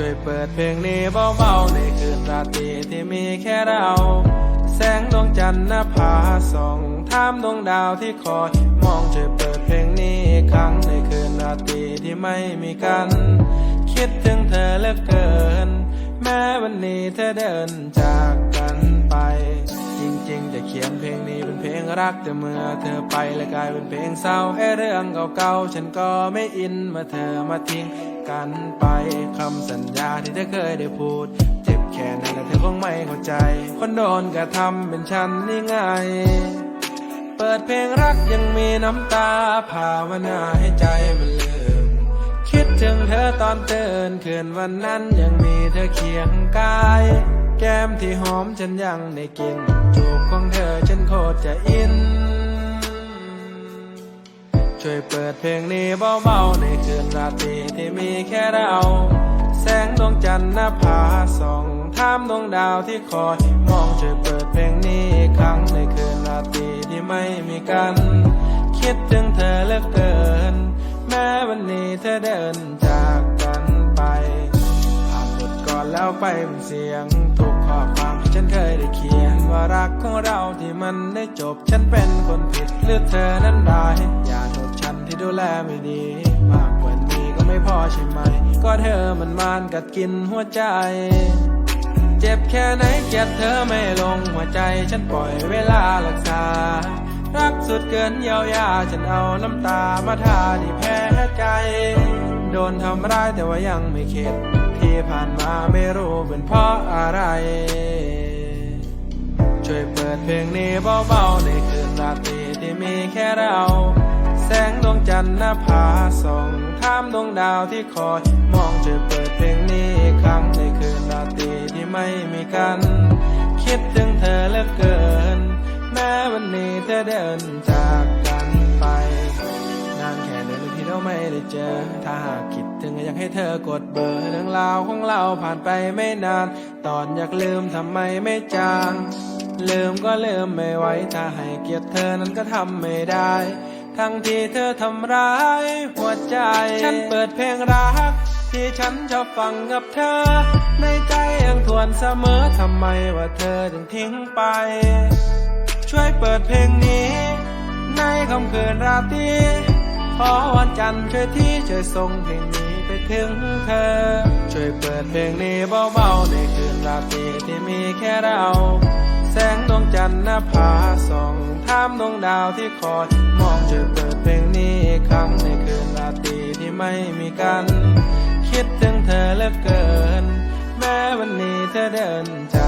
ช่วยเปิดเพลงนี้เบาๆในคืนราตรีที่มีแค่เรา แสงดวงจันทร์นภาส่องท่ามดวงดาวที่คอยมองช่วยเปิดเพลงนี้อีกครั้งในคืนราตรีที่ไม่มีกัน คิดถึงเธอเหลือเกิน แม้วันนี้เธอเดินจากกันไป จริงๆจะเขียนเพลงนี้เป็นเพลงรักแต่เมื่อเธอไปแล้วกลายเป็นเพลงเศร้าไอ้เรื่องเก่าๆฉันก็ไม่อินเมื่อเธอมาทิ้ง กันไปคำสัญญาที่เธอเคยได้พูด เจ็บแค่ไหนแต่เธอคงไม่เข้าใจ คนโดนกระทำเป็นฉันนี่ไง เปิดเพลงรักยังมีน้ำตาภาวนาให้ใจมันลืม คิดถึงเธอตอนตื่นคืนวันนั้นยังมีเธอเคียงกาย แก้มที่หอมฉันยังได้กินจูบของเธอฉันโคตรจะอิน ช่วยเปิดเพลงนี้เบาๆในคืนราตรีที่มีแค่เรา แสงดวงจันทร์นภาส่องท่ามดวงดาวที่คอยมองช่วยเปิดเพลงนี้อีกครั้งในคืนราตรีที่ไม่มีกัน คิดถึงเธอเหลือเกิน แม้วันนี้เธอเดินจากกันไปอ่านบทก่อนแล้วไปเป็นเสียงทุกข้อความที่ฉันเคยได้เขียนว่ารักของเราที่มันได้จบฉันเป็นคนผิดหรือเธอนั้น แลไม่ดี มากกว่านี้ก็ไม่พอใช่ไหม ก็เธอมันมานกัดกินหัวใจ เจ็บแค่ไหนเจ็บเธอไม่ลงหัวใจฉันปล่อยเวลารักษา รักสุดเกินเยียวยาฉันเอาน้ำตามาทาที่แพ้ใจ โดนทำร้ายแต่ว่ายังไม่เข็ด ที่ผ่านมาไม่รู้เป็นเพราะอะไรช่วยเปิดเพลงนี้เบาๆในคืนราตรีที่มีแค่เรา แสงดวงจันทร์นภาส่องท่ามดวงดาวที่คอย มองช่วยเปิดเพลงนี้ครั้งในคืนราตรีที่ไม่มีกัน คิดถึงเธอเหลือเกิน แม้วันนี้เธอเดินจากกันไป นานแค่ไหนที่เราไม่ได้เจอ ถ้าหากคิดถึงก็อยากให้เธอกดเบอร์เรื่องราวของเราผ่านไปไม่นาน ตอนอยากลืมทำไมไม่จางลืมก็ลืมไม่ไหวถ้าให้เกียรติเธอนั้นก็ทำไม่ได้ ทั้งที่เธอทำร้ายหัวใจ ฉันเปิดเพลงรัก ที่ฉันชอบฟังกับเธอ ในใจยังทวนเสมอทำไมว่าเธอถึงทิ้งไป ช่วยเปิดเพลงนี้ ในค่ำคืนราตรีขอวันจันทร์ช่วยที่ช่วยส่งเพลงนี้ไปถึงเธอ ช่วยเปิดเพลงนี้เบาๆในคืนราตรีที่มีแค่เรา แสงดวงจันทร์นภาส่องท่ามดวงดาวที่คอยมองจะเปิดเพลงนี้อีกครั้งในคืนราตรีที่ไม่มีกัน คิดถึงเธอเหลือเกิน แม้วันนี้เธอเดินจาก